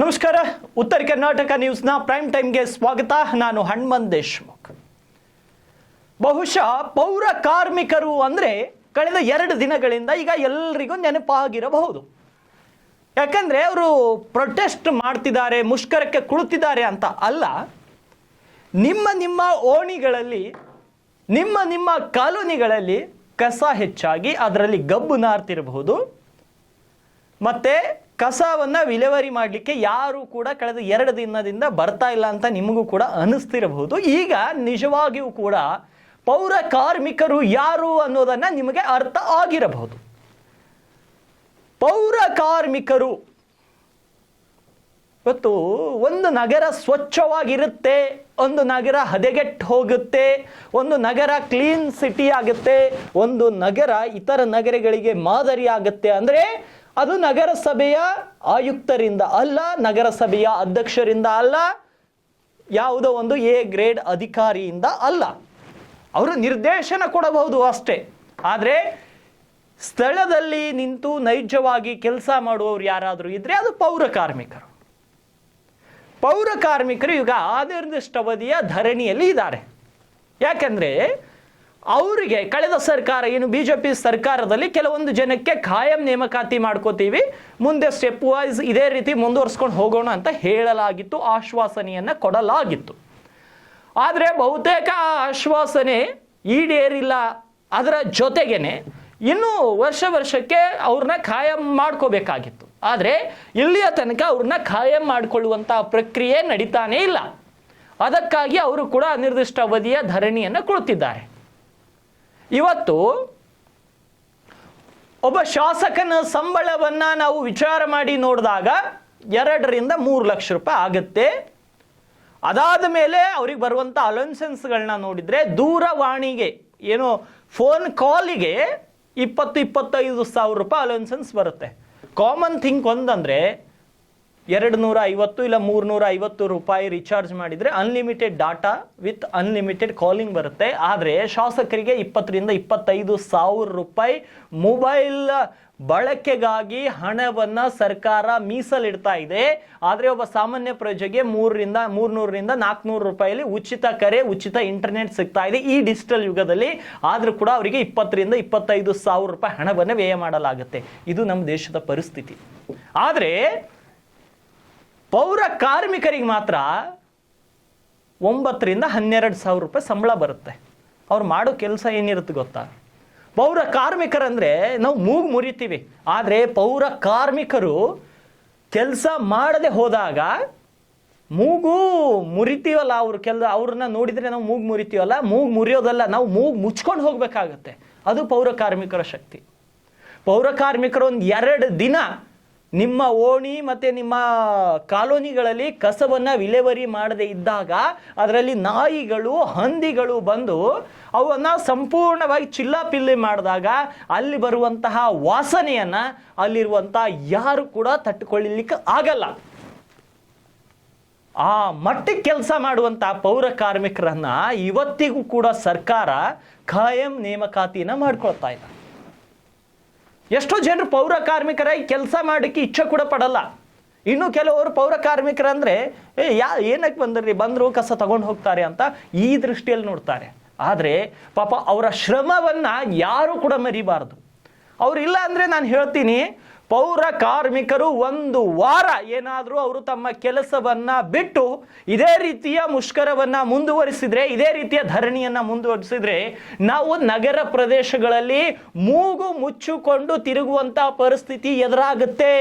ನಮಸ್ಕಾರ. ಉತ್ತರ ಕರ್ನಾಟಕ ನ್ಯೂಸ್ನ ಪ್ರೈಮ್ ಟೈಮ್ಗೆ ಸ್ವಾಗತ. ನಾನು ಹಣ್ಮನ್ ದೇಶ್ಮುಖ್. ಬಹುಶಃ ಪೌರ ಕಾರ್ಮಿಕರು ಅಂದರೆ ಕಳೆದ ಎರಡು ದಿನಗಳಿಂದ ಈಗ ಎಲ್ರಿಗೂ ನೆನಪಾಗಿರಬಹುದು. ಯಾಕಂದರೆ ಅವರು ಪ್ರೊಟೆಸ್ಟ್ ಮಾಡ್ತಿದ್ದಾರೆ, ಮುಷ್ಕರಕ್ಕೆ ಕುಳಿತಿದ್ದಾರೆ ಅಂತ ಅಲ್ಲ. ನಿಮ್ಮ ನಿಮ್ಮ ಓಣಿಗಳಲ್ಲಿ, ನಿಮ್ಮ ನಿಮ್ಮ ಕಾಲೋನಿಗಳಲ್ಲಿ ಕಸ ಹೆಚ್ಚಾಗಿ ಅದರಲ್ಲಿ ಗಬ್ಬು ನಾರ್ತಿರಬಹುದು. ಮತ್ತೆ ಕಸವನ್ನ ವಿಲೇವಾರಿ ಮಾಡಲಿಕ್ಕೆ ಯಾರು ಕೂಡ ಕಳೆದ ಎರಡು ದಿನದಿಂದ ಬರ್ತಾ ಇಲ್ಲ ಅಂತ ನಿಮಗೂ ಕೂಡ ಅನಿಸ್ತಿರಬಹುದು. ಈಗ ನಿಜವಾಗಿಯೂ ಕೂಡ ಪೌರ ಕಾರ್ಮಿಕರು ಯಾರು ಅನ್ನೋದನ್ನ ನಿಮಗೆ ಅರ್ಥ ಆಗಿರಬಹುದು. ಪೌರ ಕಾರ್ಮಿಕರು ಇವತ್ತು ಒಂದು ನಗರ ಸ್ವಚ್ಛವಾಗಿರುತ್ತೆ, ಒಂದು ನಗರ ಹದೆಗೆಟ್ಟು ಹೋಗುತ್ತೆ, ಒಂದು ನಗರ ಕ್ಲೀನ್ ಸಿಟಿ ಆಗುತ್ತೆ, ಒಂದು ನಗರ ಇತರ ನಗರಗಳಿಗೆ ಮಾದರಿ ಆಗುತ್ತೆ ಅಂದರೆ ಅದು ನಗರಸಭೆಯ ಆಯುಕ್ತರಿಂದ ಅಲ್ಲ, ನಗರಸಭೆಯ ಅಧ್ಯಕ್ಷರಿಂದ ಅಲ್ಲ, ಯಾವುದೋ ಒಂದು ಎ ಗ್ರೇಡ್ ಅಧಿಕಾರಿಯಿಂದ ಅಲ್ಲ. ಅವರು ನಿರ್ದೇಶನ ಕೊಡಬಹುದು ಅಷ್ಟೇ. ಆದರೆ ಸ್ಥಳದಲ್ಲಿ ನಿಂತು ನೈಜವಾಗಿ ಕೆಲಸ ಮಾಡುವವರು ಯಾರಾದರೂ ಇದ್ದರೆ ಅದು ಪೌರ ಕಾರ್ಮಿಕರು. ಪೌರ ಕಾರ್ಮಿಕರು ಈಗ ಅನಿರ್ದಿಷ್ಟ ಅವಧಿಯ ಧರಣಿಯಲ್ಲಿ ಇದ್ದಾರೆ. ಯಾಕೆಂದ್ರೆ ಅವರಿಗೆ ಕಳೆದ ಸರ್ಕಾರ, ಏನು ಬಿ ಜೆ ಪಿ ಸರ್ಕಾರದಲ್ಲಿ ಕೆಲವೊಂದು ಜನಕ್ಕೆ ಖಾಯಂ ನೇಮಕಾತಿ ಮಾಡ್ಕೋತೀವಿ. ಮುಂದೆ ಸ್ಟೆಪ್ ವೈಸ್ ಇದೇ ರೀತಿ ಮುಂದುವರ್ಸ್ಕೊಂಡು ಹೋಗೋಣ ಅಂತ ಹೇಳಲಾಗಿತ್ತು, ಆಶ್ವಾಸನೆಯನ್ನ ಕೊಡಲಾಗಿತ್ತು. ಆದರೆ ಬಹುತೇಕ ಆಶ್ವಾಸನೆ ಈಡೇರಿಲ್ಲ. ಅದರ ಜೊತೆಗೇನೆ ಇನ್ನೂ ವರ್ಷ ವರ್ಷಕ್ಕೆ ಅವ್ರನ್ನ ಖಾಯಂ ಮಾಡ್ಕೋಬೇಕಾಗಿತ್ತು. ಆದರೆ ಇಲ್ಲಿಯ ತನಕ ಅವ್ರನ್ನ ಖಾಯಂ ಮಾಡಿಕೊಳ್ಳುವಂತಹ ಪ್ರಕ್ರಿಯೆ ನಡೀತಾನೇ ಇಲ್ಲ. ಅದಕ್ಕಾಗಿ ಅವರು ಕೂಡ ಅನಿರ್ದಿಷ್ಟ ಅವಧಿಯ ಧರಣಿಯನ್ನು ಕೊಡ್ತಿದ್ದಾರೆ. ಇವತ್ತು ಒಬ್ಬ ಶಾಸಕನ ಸಂಬಳವನ್ನ ನಾವು ವಿಚಾರ ಮಾಡಿ ನೋಡಿದಾಗ ಎರಡರಿಂದ ಮೂರು ಲಕ್ಷ ರೂಪಾಯಿ ಆಗುತ್ತೆ. ಅದಾದ ಮೇಲೆ ಅವ್ರಿಗೆ ಬರುವಂಥ ಅಲೋನ್ಸೆನ್ಸ್ಗಳನ್ನ ನೋಡಿದರೆ ದೂರವಾಣಿಗೆ ಏನು ಫೋನ್ ಕಾಲಿಗೆ ಇಪ್ಪತ್ತು ಇಪ್ಪತ್ತೈದು ಸಾವಿರ ರೂಪಾಯಿ ಅಲೋನ್ಸೆನ್ಸ್ ಬರುತ್ತೆ. ಕಾಮನ್ ಥಿಂಕ್ ಒಂದಂದರೆ ಎರಡು ನೂರ ಐವತ್ತು ಇಲ್ಲ ಮೂರ್ನೂರ ಐವತ್ತು ರೂಪಾಯಿ ರೀಚಾರ್ಜ್ ಮಾಡಿದರೆ unlimited data with unlimited calling ಬರುತ್ತೆ. ಆದರೆ ಶಾಸಕರಿಗೆ ಇಪ್ಪತ್ತರಿಂದ ಇಪ್ಪತ್ತೈದು ಸಾವಿರ ರೂಪಾಯಿ ಮೊಬೈಲ್ ಬಳಕೆಗಾಗಿ ಹಣವನ್ನು ಸರ್ಕಾರ ಮೀಸಲಿಡ್ತಾ ಇದೆ. ಆದರೆ ಒಬ್ಬ ಸಾಮಾನ್ಯ ಪ್ರಜೆಗೆ ಮೂರರಿಂದ, ಮೂರ್ನೂರರಿಂದ ನಾಲ್ಕುನೂರು ರೂಪಾಯಿಲಿ ಉಚಿತ ಕರೆ, ಉಚಿತ ಇಂಟರ್ನೆಟ್ ಸಿಗ್ತಾ ಇದೆ ಈ ಡಿಜಿಟಲ್ ಯುಗದಲ್ಲಿ. ಆದರೂ ಕೂಡ ಅವರಿಗೆ ಇಪ್ಪತ್ತರಿಂದ ಇಪ್ಪತ್ತೈದು ಸಾವಿರ ರೂಪಾಯಿ ಹಣವನ್ನು ವ್ಯಯ ಮಾಡಲಾಗುತ್ತೆ. ಇದು ನಮ್ಮ ದೇಶದ ಪರಿಸ್ಥಿತಿ. ಆದರೆ ಪೌರ ಕಾರ್ಮಿಕರಿಗೆ ಮಾತ್ರ ಒಂಬತ್ತರಿಂದ ಹನ್ನೆರಡು ಸಾವಿರ ರೂಪಾಯಿ ಸಂಬಳ ಬರುತ್ತೆ. ಅವ್ರು ಮಾಡೋ ಕೆಲಸ ಏನಿರುತ್ತೆ ಗೊತ್ತಾ? ಪೌರ ಕಾರ್ಮಿಕರಂದರೆ ನಾವು ಮೂಗು ಮುರಿತೀವಿ. ಆದರೆ ಪೌರ ಕಾರ್ಮಿಕರು ಕೆಲಸ ಮಾಡದೆ ಹೋದಾಗ ಮೂಗು ಮುರಿತೀವಲ್ಲ ಅವ್ರ ಕೆಲ ಅವ್ರನ್ನ ನೋಡಿದರೆ ನಾವು ಮೂಗು ಮುರಿತೀವಲ್ಲ, ಮೂಗು ಮುರಿಯೋದಲ್ಲ, ನಾವು ಮೂಗು ಮುಚ್ಕೊಂಡು ಹೋಗಬೇಕಾಗತ್ತೆ. ಅದು ಪೌರ ಕಾರ್ಮಿಕರ ಶಕ್ತಿ. ಪೌರ ಕಾರ್ಮಿಕರು ಒಂದು ಎರಡು ದಿನ ನಿಮ್ಮ ಓಣಿ ಮತ್ತೆ ನಿಮ್ಮ ಕಾಲೋನಿಗಳಲ್ಲಿ ಕಸವನ್ನ ವಿಲೇವರಿ ಮಾಡದೇ ಇದ್ದಾಗ ಅದರಲ್ಲಿ ನಾಯಿಗಳು, ಹಂದಿಗಳು ಬಂದು ಅವನ್ನ ಸಂಪೂರ್ಣವಾಗಿ ಚಿಲ್ಲಾಪಿಲ್ಲಿ ಮಾಡಿದಾಗ ಅಲ್ಲಿ ಬರುವಂತಹ ವಾಸನೆಯನ್ನ ಅಲ್ಲಿರುವಂಥ ಯಾರು ಕೂಡ ತಟ್ಟುಕೊಳ್ಳಲಿಕ್ಕೆ ಆಗಲ್ಲ. ಆ ಮಟ್ಟಕ್ಕೆ ಕೆಲಸ ಮಾಡುವಂಥ ಪೌರ ಕಾರ್ಮಿಕರನ್ನ ಇವತ್ತಿಗೂ ಕೂಡ ಸರ್ಕಾರ ಖಾಯಂ ನೇಮಕಾತಿನ ಮಾಡ್ಕೊಳ್ತಾ ಇಲ್ಲ ಎಷ್ಟೋ ಜನರು ಪೌರ ಕಾರ್ಮಿಕರಾಗಿ ಕೆಲಸ ಮಾಡೋಕ್ಕೆ ಇಚ್ಛೆ ಕೂಡ ಪಡಲ್ಲ. ಇನ್ನು ಕೆಲವರು ಪೌರ ಕಾರ್ಮಿಕರಂದ್ರೆ, ಏ, ಯಾ, ಏನಕ್ಕೆ ಬಂದ್ರಿ? ಬಂದರು ಕಸ ತಗೊಂಡು ಹೋಗ್ತಾರೆ ಅಂತ ಈ ದೃಷ್ಟಿಯಲ್ಲಿ ನೋಡ್ತಾರೆ. ಆದರೆ ಪಾಪ ಅವರ ಶ್ರಮವನ್ನು ಯಾರೂ ಕೂಡ ಮರಿಬಾರ್ದು. ಅವರಿಲ್ಲ ಅಂದರೆ ಅಂದ್ರೆ ನಾನು ಹೇಳ್ತೀನಿ ಪೌರ ಕಾರ್ಮಿಕರು ಒಂದು ವಾರ ಏನಾದರೂ ಅವರು ತಮ್ಮ ಕೆಲಸವನ್ನ ಬಿಟ್ಟು ಇದೇ ರೀತಿಯ ಮುಷ್ಕರವನ್ನ ಮುಂದುವರಿಸಿದ್ರೆ, ಇದೇ ರೀತಿಯ ಧರಣಿಯನ್ನ ಮುಂದುವರಿಸಿದ್ರೆ, ನಾವು ನಗರ ಪ್ರದೇಶಗಳಲ್ಲಿ ಮೂಗು ಮುಚ್ಚಿಕೊಂಡು ತಿರುಗುವಂತ ಪರಿಸ್ಥಿತಿ ಎದುರಾಗುತ್ತೆ.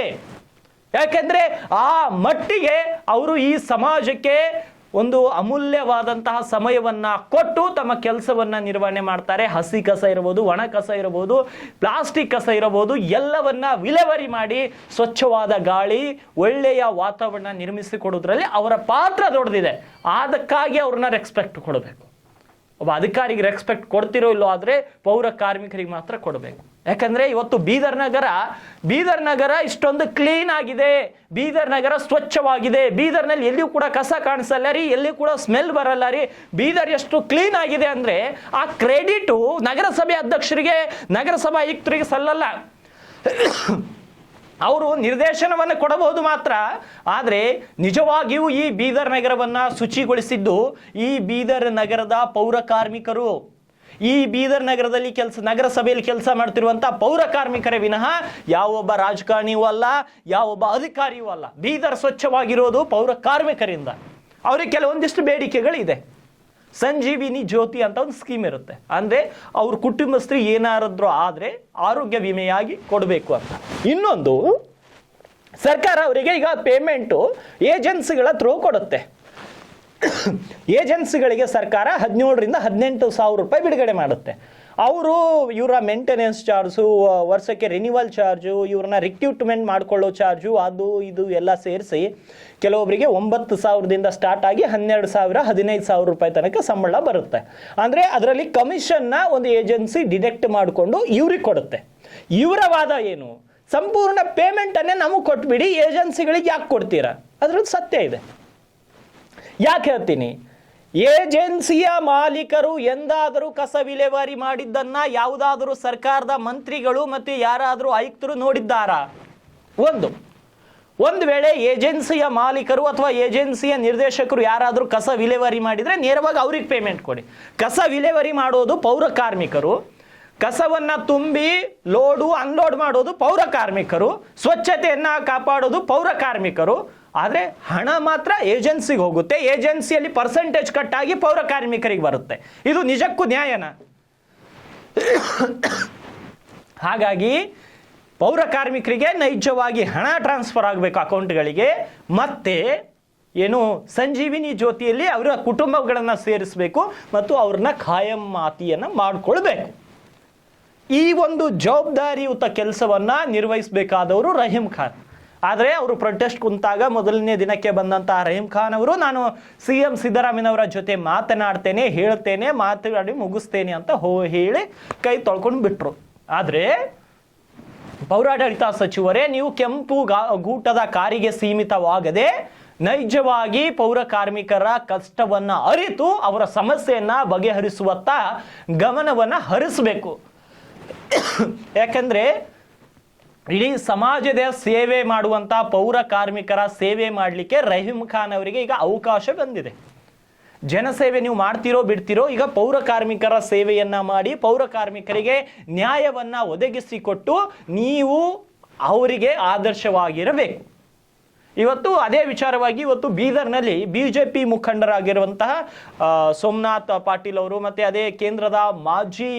ಯಾಕೆಂದ್ರೆ ಆ ಮಟ್ಟಿಗೆ ಅವರು ಈ ಸಮಾಜಕ್ಕೆ ಒಂದು ಅಮೂಲ್ಯವಾದಂತಹ ಸಮಯವನ್ನ ಕೊಟ್ಟು ತಮ್ಮ ಕೆಲಸವನ್ನ ನಿರ್ವಹಣೆ ಮಾಡ್ತಾರೆ. ಹಸಿ ಕಸ ಇರಬಹುದು ಒಣ ಕಸ ಇರಬಹುದು ಪ್ಲಾಸ್ಟಿಕ್ ಕಸ ಇರಬಹುದು ಎಲ್ಲವನ್ನ ವಿಲೇವರಿ ಮಾಡಿ ಸ್ವಚ್ಛವಾದ ಗಾಳಿ, ಒಳ್ಳೆಯ ವಾತಾವರಣ ನಿರ್ಮಿಸಿಕೊಡೋದ್ರಲ್ಲಿ ಅವರ ಪಾತ್ರ ದೊಡ್ಡದಿದೆ. ಅದಕ್ಕಾಗಿ ಅವ್ರನ್ನ ರೆಸ್ಪೆಕ್ಟ್ ಕೊಡಬೇಕು. ಒಬ್ಬ ಅಧಿಕಾರಿಗೆ ರೆಸ್ಪೆಕ್ಟ್ ಕೊಡ್ತಿರೋ ಇಲ್ಲೋ ಆದರೆ ಪೌರ ಕಾರ್ಮಿಕರಿಗೆ ಮಾತ್ರ ಕೊಡಬೇಕು. ಯಾಕಂದ್ರೆ ಇವತ್ತು ಬೀದರ್ ನಗರ ಬೀದರ್ ನಗರ ಇಷ್ಟೊಂದು ಕ್ಲೀನ್ ಆಗಿದೆ. ಬೀದರ್ ನಗರ ಸ್ವಚ್ಛವಾಗಿದೆ. ಬೀದರ್ನಲ್ಲಿ ಎಲ್ಲಿಯೂ ಕೂಡ ಕಸ ಕಾಣಿಸಲ್ಲ ರೀ, ಎಲ್ಲಿಯೂ ಕೂಡ ಸ್ಮೆಲ್ ಬರಲ್ಲ ರೀ. ಬೀದರ್ ಎಷ್ಟು ಕ್ಲೀನ್ ಆಗಿದೆ ಅಂದ್ರೆ ಆ ಕ್ರೆಡಿಟು ನಗರಸಭೆ ಅಧ್ಯಕ್ಷರಿಗೆ, ನಗರಸಭಾ ಆಯುಕ್ತರಿಗೆ ಸಲ್ಲಲ್ಲ. ಅವರು ನಿರ್ದೇಶನವನ್ನು ಕೊಡಬಹುದು ಮಾತ್ರ, ಆದರೆ ನಿಜವಾಗಿಯೂ ಈ ಬೀದರ್ ನಗರವನ್ನು ಶುಚಿಗೊಳಿಸಿದ್ದು ಈ ಬೀದರ್ ನಗರದ ಪೌರ ಕಾರ್ಮಿಕರು. ಈ ಬೀದರ್ ನಗರದಲ್ಲಿ ಕೆಲಸ, ನಗರಸಭೆಯಲ್ಲಿ ಕೆಲಸ ಮಾಡ್ತಿರುವಂಥ ಪೌರ ಕಾರ್ಮಿಕರೇ ವಿನಃ ಯಾವೊಬ್ಬ ರಾಜಕಾರಣಿಯೂ ಅಲ್ಲ, ಯಾವೊಬ್ಬ ಅಧಿಕಾರಿಯೂ ಅಲ್ಲ. ಬೀದರ್ ಸ್ವಚ್ಛವಾಗಿರೋದು ಪೌರ ಕಾರ್ಮಿಕರಿಂದ. ಅವ್ರಿಗೆ ಕೆಲವೊಂದಿಷ್ಟು ಬೇಡಿಕೆಗಳಿದೆ. ಸಂಜೀವಿನಿ ಜ್ಯೋತಿ ಅಂತ ಒಂದು ಸ್ಕೀಮ್ ಇರುತ್ತೆ. ಅಂದರೆ ಅವ್ರ ಕುಟುಂಬಸ್ಥರು ಏನಾರಾದ್ರೂ ಆದರೆ ಆರೋಗ್ಯ ವಿಮೆಯಾಗಿ ಕೊಡಬೇಕು ಅಂತ. ಇನ್ನೊಂದು, ಸರ್ಕಾರ ಅವರಿಗೆ ಈಗ ಪೇಮೆಂಟು ಏಜೆನ್ಸಿಗಳ ಥ್ರೂ ಕೊಡುತ್ತೆ. ಏಜೆನ್ಸಿಗಳಿಗೆ ಸರ್ಕಾರ ಹದಿನೇಳರಿಂದ ಹದಿನೆಂಟು ಸಾವಿರ ರೂಪಾಯಿ ಬಿಡುಗಡೆ ಮಾಡುತ್ತೆ. ಅವರು ಇವರ ಮೇಂಟೆನೆನ್ಸ್ ಚಾರ್ಜು ವರ್ಷಕ್ಕೆ ರಿನ್ಯೂವಲ್ ಚಾರ್ಜು ಇವ್ರನ್ನ ರಿಕ್ರೂಟ್ಮೆಂಟ್ ಮಾಡ್ಕೊಳ್ಳೋ ಚಾರ್ಜು ಅದು ಇದು ಎಲ್ಲ ಸೇರಿಸಿ ಕೆಲವೊಬ್ಬರಿಗೆ ಒಂಬತ್ತು ಸಾವಿರದಿಂದ ಸ್ಟಾರ್ಟ್ ಆಗಿ ಹನ್ನೆರಡು ಸಾವಿರ, ಹದಿನೈದು ಸಾವಿರ ರೂಪಾಯಿ ತನಕ ಸಂಬಳ ಬರುತ್ತೆ. ಅಂದರೆ ಅದರಲ್ಲಿ ಕಮಿಷನ್ನ ಒಂದು ಏಜೆನ್ಸಿ ಡಿಡೆಕ್ಟ್ ಮಾಡಿಕೊಂಡು ಇವ್ರಿಗೆ ಕೊಡುತ್ತೆ. ಇವರ ವಾದ ಏನು? ಸಂಪೂರ್ಣ ಪೇಮೆಂಟನ್ನೇ ನಮಗೆ ಕೊಟ್ಬಿಡಿ, ಏಜೆನ್ಸಿಗಳಿಗೆ ಯಾಕೆ ಕೊಡ್ತೀರಾ? ಅದರದ್ದು ಸತ್ಯ ಇದೆ. ಯಾಕೆ ಹೇಳ್ತೀನಿ? ಏಜೆನ್ಸಿಯ ಮಾಲೀಕರು ಎಂದಾದರೂ ಕಸ ವಿಲೇವಾರಿ ಮಾಡಿದ್ದನ್ನ ಯಾವುದಾದರೂ ಸರ್ಕಾರದ ಮಂತ್ರಿಗಳು ಮತ್ತು ಯಾರಾದರೂ ಆಯುಕ್ತರು ನೋಡಿದ್ದಾರಾ? ಒಂದು. ಒಂದು ವೇಳೆ ಏಜೆನ್ಸಿಯ ಮಾಲೀಕರು ಅಥವಾ ಏಜೆನ್ಸಿಯ ನಿರ್ದೇಶಕರು ಯಾರಾದರೂ ಕಸ ವಿಲೇವಾರಿ ಮಾಡಿದರೆ ನೇರವಾಗಿ ಅವ್ರಿಗೆ ಪೇಮೆಂಟ್ ಕೊಡಿ. ಕಸ ವಿಲೇವಾರಿ ಮಾಡೋದು ಪೌರ ಕಾರ್ಮಿಕರು. ಕಸವನ್ನು ತುಂಬಿ ಲೋಡು ಅನ್ಲೋಡ್ ಮಾಡೋದು ಪೌರ ಕಾರ್ಮಿಕರು. ಸ್ವಚ್ಛತೆಯನ್ನು ಕಾಪಾಡೋದು ಪೌರ ಕಾರ್ಮಿಕರು. ಆದರೆ ಹಣ ಮಾತ್ರ ಏಜೆನ್ಸಿಗೆ ಹೋಗುತ್ತೆ. ಏಜೆನ್ಸಿಯಲ್ಲಿ ಪರ್ಸೆಂಟೇಜ್ ಕಟ್ ಆಗಿ ಪೌರ ಕಾರ್ಮಿಕರಿಗೆ ಬರುತ್ತೆ. ಇದು ನಿಜಕ್ಕೂ ನ್ಯಾಯನ? ಹಾಗಾಗಿ ಪೌರ ಕಾರ್ಮಿಕರಿಗೆ ನೈಜವಾಗಿ ಹಣ ಟ್ರಾನ್ಸ್ಫರ್ ಆಗಬೇಕು ಅಕೌಂಟ್ಗಳಿಗೆ. ಮತ್ತೆ ಏನು ಸಂಜೀವಿನಿ ಜ್ಯೋತಿಯಲ್ಲಿ ಅವರ ಕುಟುಂಬಗಳನ್ನು ಸೇರಿಸಬೇಕು ಮತ್ತು ಅವ್ರನ್ನ ಖಾಯಂ ಮಾತಿಯನ್ನು ಮಾಡಿಕೊಳ್ಬೇಕು. ಈ ಒಂದು ಜವಾಬ್ದಾರಿಯುತ ಕೆಲಸವನ್ನು ನಿರ್ವಹಿಸಬೇಕಾದವರು ರಹೀಂ ಖಾನ್. ಆದರೆ ಅವರು ಪ್ರೊಟೆಸ್ಟ್ ಕುಂತಾಗ ಮೊದಲನೇ ದಿನಕ್ಕೆ ಬಂದಂತಹ ರಹೀಂ ಖಾನ್ ಅವರು, ನಾನು ಸಿ ಎಂ ಸಿದ್ದರಾಮಯ್ಯನವರ ಜೊತೆ ಮಾತನಾಡ್ತೇನೆ, ಹೇಳ್ತೇನೆ, ಮಾತನಾಡಿ ಮುಗಿಸ್ತೇನೆ ಅಂತ ಹೋ ಹೇಳಿ ಕೈ ತೊಳ್ಕೊಂಡು ಬಿಟ್ರು. ಆದರೆ ಪೌರಾಡಳಿತ ಸಚಿವರೇ, ನೀವು ಕೆಂಪು ಗೂಟದ ಕಾರಿಗೆ ಸೀಮಿತವಾಗದೆ ನೈಜವಾಗಿ ಪೌರ ಕಾರ್ಮಿಕರ ಕಷ್ಟವನ್ನ ಅರಿತು ಅವರ ಸಮಸ್ಯೆಯನ್ನ ಬಗೆಹರಿಸುವತ್ತ ಗಮನವನ್ನ ಹರಿಸಬೇಕು. ಯಾಕಂದ್ರೆ ಇಡೀ ಸಮಾಜದ ಸೇವೆ ಮಾಡುವಂತ ಪೌರ ಕಾರ್ಮಿಕರ ಸೇವೆ ಮಾಡಲಿಕ್ಕೆ ರಹೀಂ ಖಾನ್ ಅವರಿಗೆ ಈಗ ಅವಕಾಶ ಬಂದಿದೆ. ಜನಸೇವೆ ನೀವು ಮಾಡ್ತಿರೋ ಬಿಡ್ತಿರೋ ಈಗ ಪೌರ ಕಾರ್ಮಿಕರ ಸೇವೆಯನ್ನು ಮಾಡಿ ಪೌರ ಕಾರ್ಮಿಕರಿಗೆ ನ್ಯಾಯವನ್ನ ಒದಗಿಸಿಕೊಟ್ಟು ನೀವು ಅವರಿಗೆ ಆದರ್ಶವಾಗಿರಬೇಕು. ಇವತ್ತು ಅದೇ ವಿಚಾರವಾಗಿ ಇವತ್ತು ಬೀದರ್ನಲ್ಲಿ ಬಿ ಜೆ ಪಿ ಮುಖಂಡರಾಗಿರುವಂತಹ ಸೋಮನಾಥ್ ಪಾಟೀಲ್ ಅವರು ಮತ್ತೆ ಅದೇ ಕೇಂದ್ರದ ಮಾಜಿ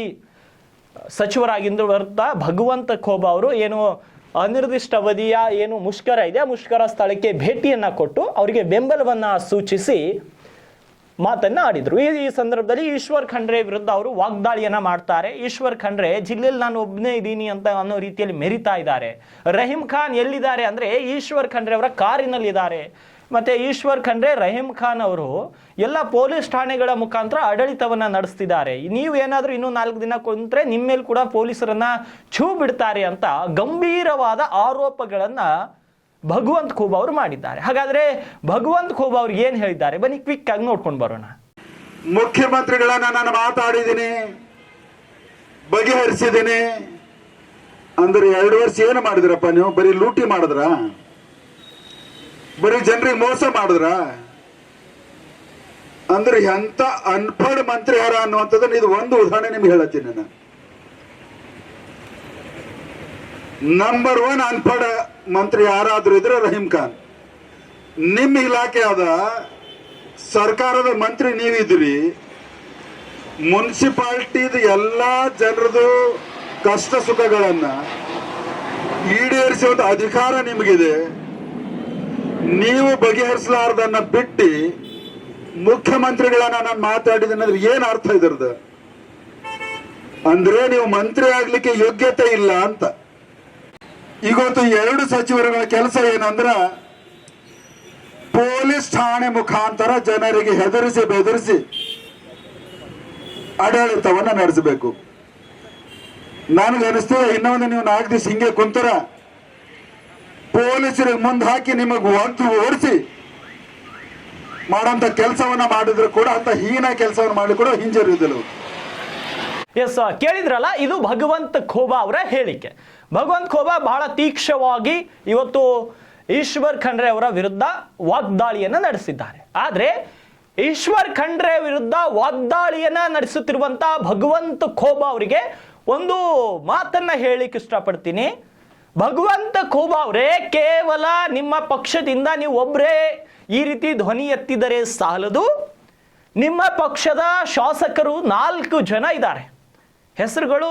ಸಚಿವರಾಗಿರುವಂಥ ಭಗವಂತ ಖೋಬಾ ಅವರು ಏನು ಅನಿರ್ದಿಷ್ಟ ಅವಧಿಯ ಏನು ಮುಷ್ಕರ ಇದೆ, ಆ ಮುಷ್ಕರ ಸ್ಥಳಕ್ಕೆ ಭೇಟಿಯನ್ನ ಕೊಟ್ಟು ಅವರಿಗೆ ಬೆಂಬಲವನ್ನ ಸೂಚಿಸಿ ಮಾತನ್ನು ಆಡಿದರು. ಈ ಸಂದರ್ಭದಲ್ಲಿ ಈಶ್ವರ್ ಖಂಡ್ರೆ ವಿರುದ್ಧ ಅವರು ವಾಗ್ದಾಳಿಯನ್ನ ಮಾಡ್ತಾರೆ. ಈಶ್ವರ್ ಖಂಡ್ರೆ ಜಿಲ್ಲೆಯಲ್ಲಿ ನಾನು ಒಬ್ಬನೇ ಇದ್ದೀನಿ ಅಂತ ಅನ್ನೋ ರೀತಿಯಲ್ಲಿ ಮೆರಿತಾ ಇದ್ದಾರೆ. ರಹೀಂ ಖಾನ್ ಎಲ್ಲಿದ್ದಾರೆ ಅಂದ್ರೆ ಈಶ್ವರ್ ಖಂಡ್ರೆ ಅವರ ಕಾರಿನಲ್ಲಿದ್ದಾರೆ. ಮತ್ತೆ ಈಶ್ವರ್ ಖಂಡ್ರೆ ರಹೀಂ ಖಾನ್ ಅವರು ಎಲ್ಲ ಪೊಲೀಸ್ ಠಾಣೆಗಳ ಮುಖಾಂತರ ಆಡಳಿತವನ್ನ ನಡೆಸ್ತಿದ್ದಾರೆ. ನೀವು ಏನಾದರೂ ಇನ್ನೂ ನಾಲ್ಕು ದಿನ ಕುಂತ್ರೆ ನಿಮ್ಮ ಮೇಲೆ ಕೂಡ ಪೊಲೀಸರನ್ನ ಛೂ ಬಿಡ್ತಾರೆ ಅಂತ ಗಂಭೀರವಾದ ಆರೋಪಗಳನ್ನ ಭಗವಂತ್ ಖೂಬ್ ಅವರು ಮಾಡಿದ್ದಾರೆ. ಹಾಗಾದ್ರೆ ಭಗವಂತ್ ಖೂಬ್ ಅವ್ರು ಏನು ಹೇಳಿದ್ದಾರೆ? ಬನ್ನಿ ಕ್ವಿಕ್ ಆಗಿ ನೋಡ್ಕೊಂಡು ಬರೋಣ. ಮುಖ್ಯಮಂತ್ರಿಗಳನ್ನ ನಾನು ಮಾತಾಡಿದ್ದೀನಿ, ಬಗೆಹರಿಸಿದ್ದೀನಿ. ಅಂದ್ರೆ ಎರಡು ವರ್ಷ ಏನು ಮಾಡಿದ್ರಪ್ಪ ನೀವು? ಬರೀ ಲೂಟಿ ಮಾಡಿದ್ರ? ಬರೀ ಜನರಿಗೆ ಮೋಸ ಮಾಡಿದ್ರ? ಅಂದ್ರೆ ಎಂತ ಅನ್ಪಡ್ ಮಂತ್ರಿ ಯಾರ ಅನ್ನುವಂಥದ್ದನ್ನ ಇದು ಒಂದು ಉದಾಹರಣೆ ನಿಮ್ಗೆ ಹೇಳತ್ತೀನಿ ನಾನು. ನಂಬರ್ ಒನ್ ಅನ್ಪಡ್ ಮಂತ್ರಿ ಯಾರಾದ್ರೂ ಇದ್ರೆ ರಹೀಂ ಖಾನ್. ನಿಮ್ಮ ಇಲಾಖೆ ಅದ ಸರ್ಕಾರದ ಮಂತ್ರಿ ನೀವಿದ್ರಿ, ಮುನ್ಸಿಪಾಲ್ಟಿದ ಎಲ್ಲಾ ಜನರದು ಕಷ್ಟ ಸುಖಗಳನ್ನ ಈಡೇರಿಸುವಂತ ಅಧಿಕಾರ ನಿಮಗಿದೆ. ನೀವು ಬಗೆಹರಿಸಲಾರ್ದನ್ನ ಬಿಟ್ಟು ಮುಖ್ಯಮಂತ್ರಿಗಳನ್ನ ನಾನು ಮಾತಾಡಿದ್ರೆ ಏನ್ ಅರ್ಥ ಇದ್ರದ ಅಂದ್ರೆ ನೀವು ಮಂತ್ರಿ ಆಗ್ಲಿಕ್ಕೆ ಯೋಗ್ಯತೆ ಇಲ್ಲ ಅಂತ. ಇವತ್ತು ಎರಡು ಸಚಿವರುಗಳ ಕೆಲಸ ಏನಂದ್ರ ಪೊಲೀಸ್ ಠಾಣೆ ಮುಖಾಂತರ ಜನರಿಗೆ ಹೆದರಿಸಿ ಬೆದರಿಸಿ ಆಡಳಿತವನ್ನ ನಡೆಸಬೇಕು. ನನಗೆ ಅನಿಸ್ತದೆ ಇನ್ನೊಂದು ನೀವು ನಾಲ್ಕು ದಿವಸ ಹಿಂಗೆ ಕುಂತರ ಪೊಲೀಸರಿಗೆ ಮುಂದೆ ಹಾಕಿ ನಿಮಗೆ ಒದ್ದು ಓಡಿಸಿ ಮಾಡೋಂಥ ಕೆಲಸವನ್ನ ಮಾಡಿದ್ರು ಕೂಡ ಅಂತ ಹೀನ ಕೆಲಸವನ್ನು ಮಾಡಿ ಕೂಡ ಹಿಂಜರಿಯುವುದಿಲ್ಲ ಎಸ್ ಕೇಳಿದ್ರಲ್ಲ, ಇದು ಭಗವಂತ ಖೋಬಾ ಅವರ ಹೇಳಿಕೆ. ಭಗವಂತ ಖೋಬಾ ಬಹಳ ತೀಕ್ಷ್ಣವಾಗಿ ಇವತ್ತು ಈಶ್ವರ್ ಖಂಡ್ರೆ ಅವರ ವಿರುದ್ಧ ವಾಗ್ದಾಳಿಯನ್ನ ನಡೆಸಿದ್ದಾರೆ. ಆದರೆ ಈಶ್ವರ್ ಖಂಡ್ರೆ ವಿರುದ್ಧ ವಾಗ್ದಾಳಿಯನ್ನ ನಡೆಸುತ್ತಿರುವಂತಹ ಭಗವಂತ ಖೋಬಾ ಅವರಿಗೆ ಒಂದು ಮಾತನ್ನ ಹೇಳಿಕ್ಕೆ ಇಷ್ಟಪಡ್ತೀನಿ. ಭಗವಂತ ಖೋಬಾ ಅವರೇ, ಕೇವಲ ನಿಮ್ಮ ಪಕ್ಷದಿಂದ ನೀವು ಒಬ್ಬರೇ ಈ ರೀತಿ ಧ್ವನಿ ಎತ್ತಿದರೆ ಸಾಲದು. ನಿಮ್ಮ ಪಕ್ಷದ ಶಾಸಕರು ನಾಲ್ಕು ಜನ ಇದ್ದಾರೆ. ಹೆಸರುಗಳು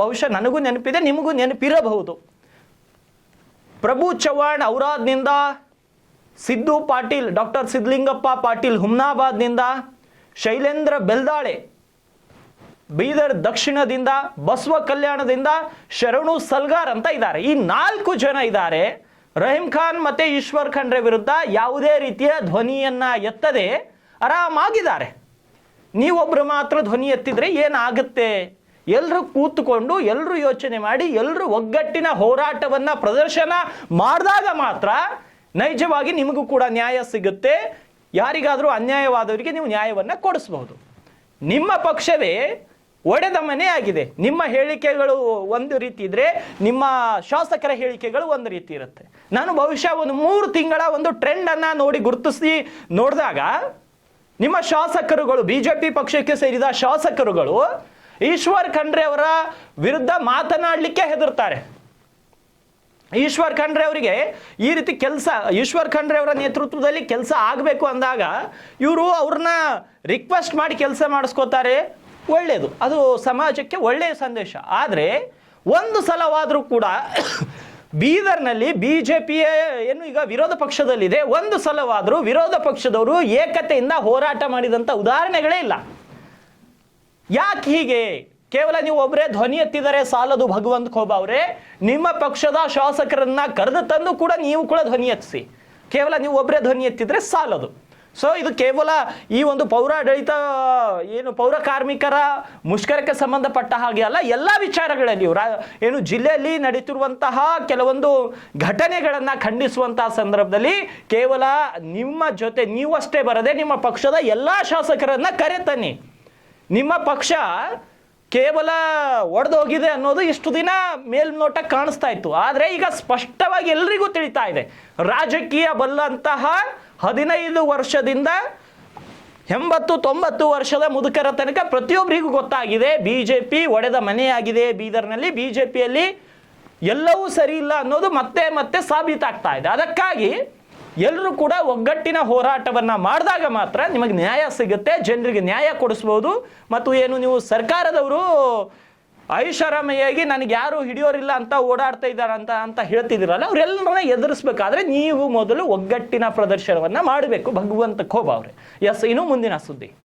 ಬಹುಶಃ ನನಗೂ ನೆನಪಿದೆ, ನಿಮಗೂ ನೆನಪಿರಬಹುದು. ಪ್ರಭು ಚವ್ಹಾಣ್ ಔರಾದ್ನಿಂದ, ಸಿದ್ದು ಪಾಟೀಲ್, ಡಾಕ್ಟರ್ ಸಿದ್ಲಿಂಗಪ್ಪ ಪಾಟೀಲ್ ಹುಮ್ನಾಬಾದ್ನಿಂದ, ಶೈಲೇಂದ್ರ ಬೆಲ್ದಾಳೆ ಬೀದರ್ ದಕ್ಷಿಣದಿಂದ, ಬಸವ ಕಲ್ಯಾಣದಿಂದ ಶರಣು ಸಲ್ಗಾರ್ ಅಂತ ಇದ್ದಾರೆ. ಈ ನಾಲ್ಕು ಜನ ಇದ್ದಾರೆ. ರಹೀಂ ಖಾನ್ ಮತ್ತೆ ಈಶ್ವರ್ ಖಂಡ್ರೆ ವಿರುದ್ಧ ಯಾವುದೇ ರೀತಿಯ ಧ್ವನಿಯನ್ನ ಎತ್ತದೆ ಆರಾಮಾಗಿದ್ದಾರೆ. ನೀವೊಬ್ರು ಮಾತ್ರ ಧ್ವನಿ ಎತ್ತಿದ್ರೆ ಏನಾಗುತ್ತೆ? ಎಲ್ಲರೂ ಕೂತ್ಕೊಂಡು ಎಲ್ಲರೂ ಯೋಚನೆ ಮಾಡಿ ಎಲ್ಲರೂ ಒಗ್ಗಟ್ಟಿನ ಹೋರಾಟವನ್ನ, ಪ್ರದರ್ಶನ ಮಾಡಿದಾಗ ಮಾತ್ರ ನೈಜವಾಗಿ ನಿಮಗೂ ಕೂಡ ನ್ಯಾಯ ಸಿಗುತ್ತೆ. ಯಾರಿಗಾದರೂ ಅನ್ಯಾಯವಾದವರಿಗೆ ನೀವು ನ್ಯಾಯವನ್ನ ಕೊಡಿಸಬಹುದು. ನಿಮ್ಮ ಪಕ್ಷವೇ ಒಡೆದ ಮನೆ ಆಗಿದೆ. ನಿಮ್ಮ ಹೇಳಿಕೆಗಳು ಒಂದು ರೀತಿ ಇದ್ರೆ, ನಿಮ್ಮ ಶಾಸಕರ ಹೇಳಿಕೆಗಳು ಒಂದು ರೀತಿ ಇರುತ್ತೆ. ನಾನು ಬಹುಶಃ ಒಂದು ಮೂರು ತಿಂಗಳ ಒಂದು ಟ್ರೆಂಡ್ ಅನ್ನ ನೋಡಿ ಗುರುತಿಸಿ ನೋಡಿದಾಗ, ನಿಮ್ಮ ಶಾಸಕರುಗಳು, ಬಿಜೆಪಿ ಪಕ್ಷಕ್ಕೆ ಸೇರಿದ ಶಾಸಕರುಗಳು ಈಶ್ವರ್ ಖಂಡ್ರೆ ಅವರ ವಿರುದ್ಧ ಮಾತನಾಡಲಿಕ್ಕೆ ಹೆದರ್ತಾರೆ. ಈಶ್ವರ್ ಖಂಡ್ರೆ ಅವರಿಗೆ ಈ ರೀತಿ ಕೆಲಸ, ಈಶ್ವರ್ ಖಂಡ್ರೆ ಅವರ ನೇತೃತ್ವದಲ್ಲಿ ಕೆಲಸ ಆಗಬೇಕು ಅಂದಾಗ ಇವರು ಅವ್ರನ್ನ ರಿಕ್ವೆಸ್ಟ್ ಮಾಡಿ ಕೆಲಸ ಮಾಡಿಸ್ಕೋತಾರೆ. ಒಳ್ಳೆಯದು ಅದು ಸಮಾಜಕ್ಕೆ ಒಳ್ಳೆಯ ಸಂದೇಶ. ಆದರೆ, ಒಂದು ಸಲವಾದರೂ ಕೂಡ ಬೀದರ್ನಲ್ಲಿ ಬಿ ಜೆ ಪಿಯ ಏನು ಈಗ ವಿರೋಧ ಪಕ್ಷದಲ್ಲಿದೆ, ಒಂದು ಸಲವಾದರೂ ವಿರೋಧ ಪಕ್ಷದವರು ಏಕತೆಯಿಂದ ಹೋರಾಟ ಮಾಡಿದಂಥ ಉದಾಹರಣೆಗಳೇ ಇಲ್ಲ. ಯಾಕೆ ಹೀಗೆ? ಕೇವಲ ನೀವು ಒಬ್ಬರೇ ಧ್ವನಿ ಎತ್ತಿದರೆ ಸಾಲದು ಭಗವಂತ ಖೋಬ ಅವರೇ, ನಿಮ್ಮ ಪಕ್ಷದ ಶಾಸಕರನ್ನ ಕರೆದು ತಂದು ಕೂಡ ನೀವು ಕೂಡ ಧ್ವನಿ ಎತ್ತಿಸಿ ಕೇವಲ ನೀವು ಒಬ್ಬರೇ ಧ್ವನಿ ಎತ್ತಿದ್ರೆ ಸಾಲದು. ಸೊ ಇದು ಕೇವಲ ಈ ಒಂದು ಪೌರಾಡಳಿತ ಏನು ಪೌರ ಕಾರ್ಮಿಕರ ಮುಷ್ಕರಕ್ಕೆ ಸಂಬಂಧಪಟ್ಟ ಹಾಗೆ ಅಲ್ಲ, ಎಲ್ಲ ವಿಚಾರಗಳಲ್ಲಿ ರಾ- ಏನು ಜಿಲ್ಲೆಯಲ್ಲಿ ನಡೀತಿರುವಂತಹ ಕೆಲವೊಂದು ಘಟನೆಗಳನ್ನು ಖಂಡಿಸುವಂತಹ ಸಂದರ್ಭದಲ್ಲಿ ಕೇವಲ ನಿಮ್ಮ ಜೊತೆ ನೀವಷ್ಟೇ ಬರದೆ ನಿಮ್ಮ ಪಕ್ಷದ ಎಲ್ಲ ಶಾಸಕರನ್ನ ಕರೆತನ್ನಿ. ನಿಮ್ಮ ಪಕ್ಷ ಕೇವಲ ಒಡೆದೋಗಿದೆ ಅನ್ನೋದು ಇಷ್ಟು ದಿನ ಮೇಲ್ನೋಟ ಕಾಣಿಸ್ತಾ ಇತ್ತು. ಆದರೆ ಈಗ ಸ್ಪಷ್ಟವಾಗಿ ಎಲ್ರಿಗೂ ತಿಳಿತಾ ಇದೆ. ರಾಜಕೀಯ ಬಲ್ಲಂತಹ ಹದಿನೈದು ವರ್ಷದಿಂದ ಎಂಬತ್ತು ತೊಂಬತ್ತು ವರ್ಷದ ಮುದುಕರ ತನಕ ಪ್ರತಿಯೊಬ್ಬರಿಗೂ ಗೊತ್ತಾಗಿದೆ ಬಿ ಜೆ ಪಿ ಒಡೆದ ಮನೆಯಾಗಿದೆ ಬೀದರ್ನಲ್ಲಿ. ಬಿ ಜೆ ಪಿಯಲ್ಲಿ ಎಲ್ಲವೂ ಸರಿ ಇಲ್ಲ ಅನ್ನೋದು ಮತ್ತೆ ಮತ್ತೆ ಸಾಬೀತಾಗ್ತಾ ಇದೆ. ಅದಕ್ಕಾಗಿ ಎಲ್ಲರೂ ಕೂಡ ಒಗ್ಗಟ್ಟಿನ ಹೋರಾಟವನ್ನ ಮಾಡಿದಾಗ ಮಾತ್ರ ನಿಮಗೆ ನ್ಯಾಯ ಸಿಗುತ್ತೆ, ಜನರಿಗೆ ನ್ಯಾಯ ಕೊಡಿಸ್ಬೋದು. ಮತ್ತು ಏನು, ನೀವು ಸರ್ಕಾರದವರು ಐಷಾರಾಮಯ್ಯಾಗಿ ನನಗೆ ಯಾರು ಹಿಡಿಯೋರಿಲ್ಲ ಅಂತ ಓಡಾಡ್ತಾ ಇದ್ದಾರೆ ಅಂತ ಅಂತ ಹೇಳ್ತಿದ್ದೀರಲ್ಲ ಅವರೆಲ್ಲರನ್ನ ಎದುರಿಸ್ಬೇಕಾದ್ರೆ ನೀವು ಮೊದಲು ಒಗ್ಗಟ್ಟಿನ ಪ್ರದರ್ಶನವನ್ನ ಮಾಡಬೇಕು ಭಗವಂತ ಖೋಬ ಅವರೇ ಎಸ್ ಇನ್ನು ಮುಂದಿನ ಸುದ್ದಿ.